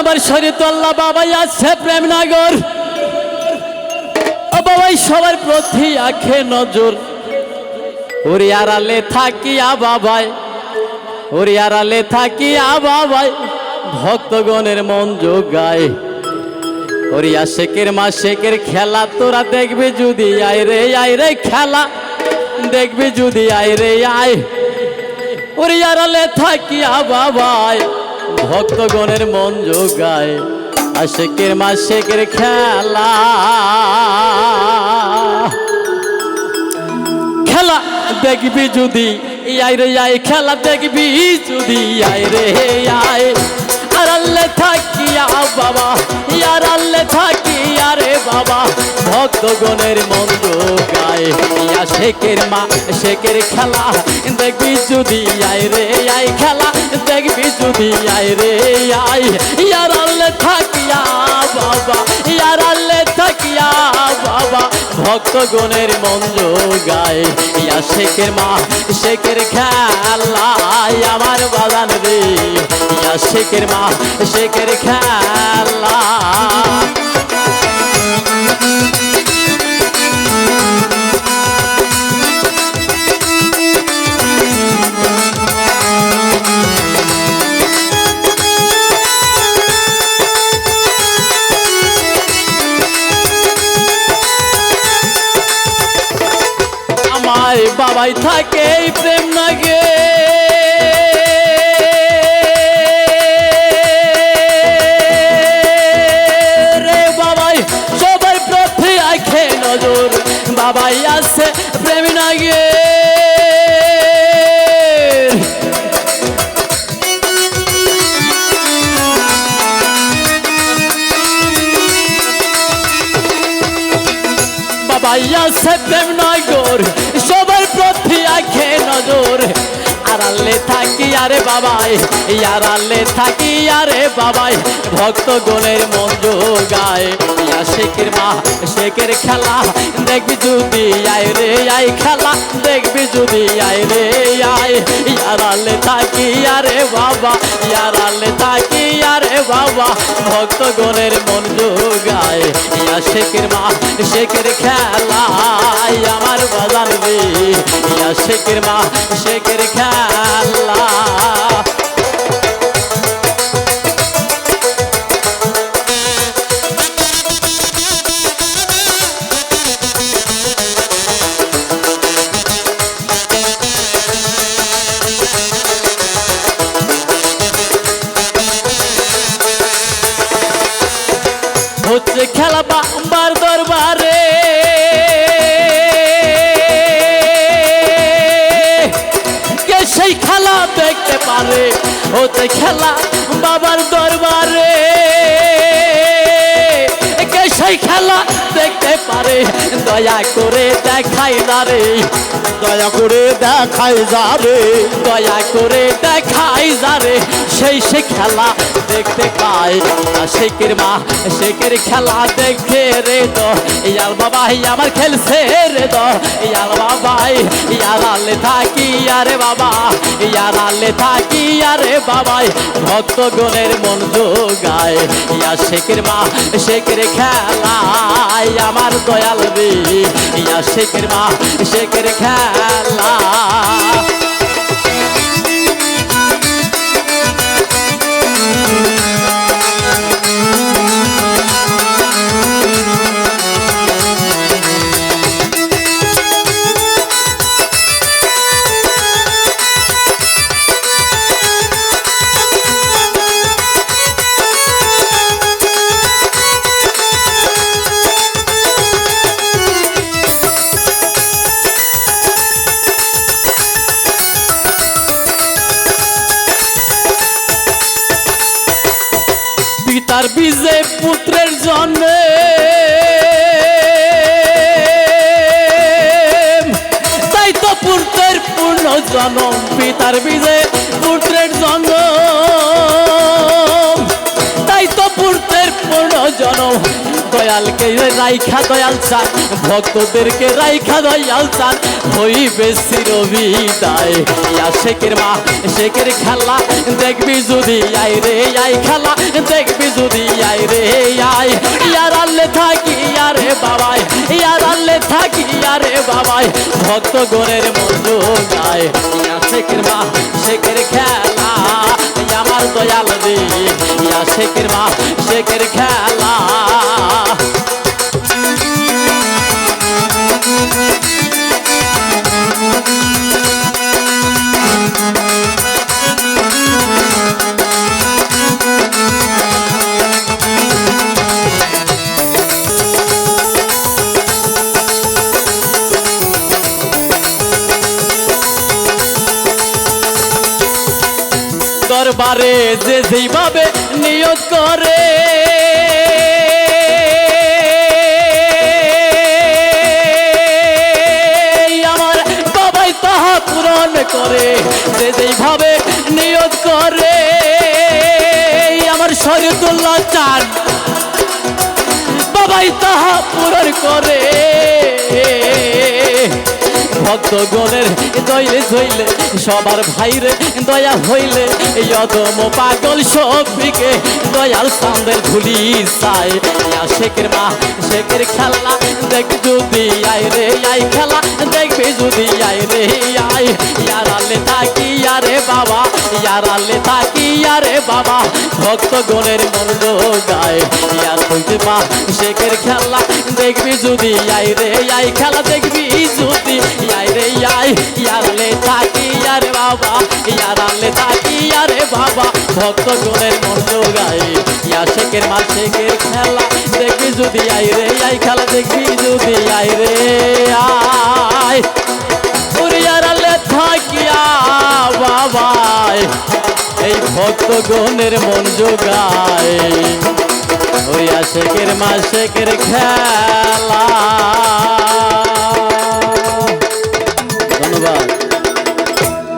আমার শরীর আল্লাহ বাবাই আছে প্রেমনগর ও বাবাই, সবার প্রতি আখে নজর। ওরে আড়ালে থাকিয়া বাবাই, ওরে আড়ালে থাকিয়া বাবাই, ভক্তগণের মন যোগায় ওরে আশেকের মা শেকের খেলা তোরা দেখবি যদি আয় রে আয় রে খেলা, দেখবি যদি আয় রে, আয়। ওরে আড়ালে থাকিয়া বাবাই ভক্তগণের মন যোগায় আশেকের মা শেকের খেলা। খেলা দেখবি যদি আয় রে আয়, খেলা দেখবি যদি, আয় রে আয়। আল্লে থাকিয়া বাবা ইয়ার আল্লে থাকিয়া রে বাবা। ভক্তগণের মন্দ গায় ইয়া শেখের মা, শেখের খেলা। দেখবি যদি আয় রে, আয় খেলা। দেখবি যদি আয় রে, আয়। ইয়ার আল্লে থাকিয়া বাবা ইয়ার আল্লে থাকিয়া বাবা। ভক্তগণের মঞ্জু গায় ইয়া শেখের মা, শেখের খেলায় আমার বাগান রে। ইয়া শেখের মা, শেখের খেলা আমার বাবাই থাকে, এই প্রেম লাগে রে বাবাই সবার প্রতি আখে নজর। বাবাই আছে, প্রেম লাগে বাবাই আছে, প্রেম নগর নজর আড়ালে থাকি আরে বাবাই আড়ালে থাকি আরে বাবাই ভক্ত গোলের মন গায় ইয়া শেখের মা, শেখের খেলা। দেখবি যদি আয় রে, আয় খেলা। দেখবি যদি আয় রে, আয়। আড়ালে থাকি, আরে বাবা। আড়ালে থাকি, আরে বাবা। ভক্ত গণের মন গায় ইয়া শেখের মা, শেখের খেলায় আমার বাজার রে। ইয়া শেখের মা, শেখের খেলা। পারে হচ্ছে খেলা বাবার দরবারে। কে সেই খেলা দেখতে পারে দয়া করে দেখাই না রে। দয়া করে দেখাই যাবে দয়া করে দেখাই যারে সেই সে খেলা দেখতে পায় শেখের মা শেখের খেলা দেখে রে তো। ইয়ার বাবা আমার খেলছে রে তো। ইয়াল বাবা ইয়ার আলে থাকি আরে বাবা ইয়ার আলে থাকি আরে বাবাই ভক্ত গণের মন গায় ইয়া শেখের মা, শেখের খেলায় আমার দয়াল রে ইয়া শেখের মা, শেখের খেলা পিতার বিজে পুত্রের জন্মে। তাই তো পুত্রের পূর্ণ জনম পিতার বিজে পুত্রের জন্ম। তাই তো পুত্রের পূর্ণ জনম দয়ালকে রাইখা দয়াল চান, ভক্তদেরকে রাইখা দয়াল চান, হইবে চিরবিদায় ইয়া শেখের মা, শেখের খেলা, দেখবি যদি আই রে আই খেলা, দেখবি যদি আই রে আই ইয়ার আল্লে থাকি আরে বাবাই ইয়ার আল্লে থাকি আরে বাবাই ভক্ত গণের মন্দ গায় ইয়া শেখের মা, শেখের খেলা আমার দয়াল রে ইয়া শেখের মা, শেখের খেলা। দরবারে যে যেইভাবে নিয়োগ করে। আমার বাবাই তাহা পূরণ করে, যে যেইভাবে নিয়োগ করে। আমার শরীরুল্লাহ চান, বাবাই তাহা পূরণ করে। ভক্তগণের দইলে জইলে সবার ভাইরে দয়া হইলে। অদম পাগল সবিকে দয়াল সামদের ধুলি চাই শেখের মা, শেখের খেলা, দেখ যদি আই রে আই খেলা, দেখবি যদি আই রে আই ইয়ারালে থাকি আরে বাবা ইয়ারালে থাকি আরে বাবা, ভক্তগণের মন গায় ইয়ার হইতে মা শেখের খেলা দেখবি যদি আই রে আই খেলা দেখবি যদি আই রে আই ইয়ারালে থাকি আরে বাবা ইয়ারালে থাকি আরে বাবা, ভক্তগণের মন গায় ইয়া শেখের মা শেখের খেলা দেখবি যদি আই রে আই খেলা দেখবি যদি আই রে আই উড়িয়ারালে থাকিয়া বাবায় এই ভক্ত গণের মন যোগায় ওই আশেকের মাসেকের খেলা।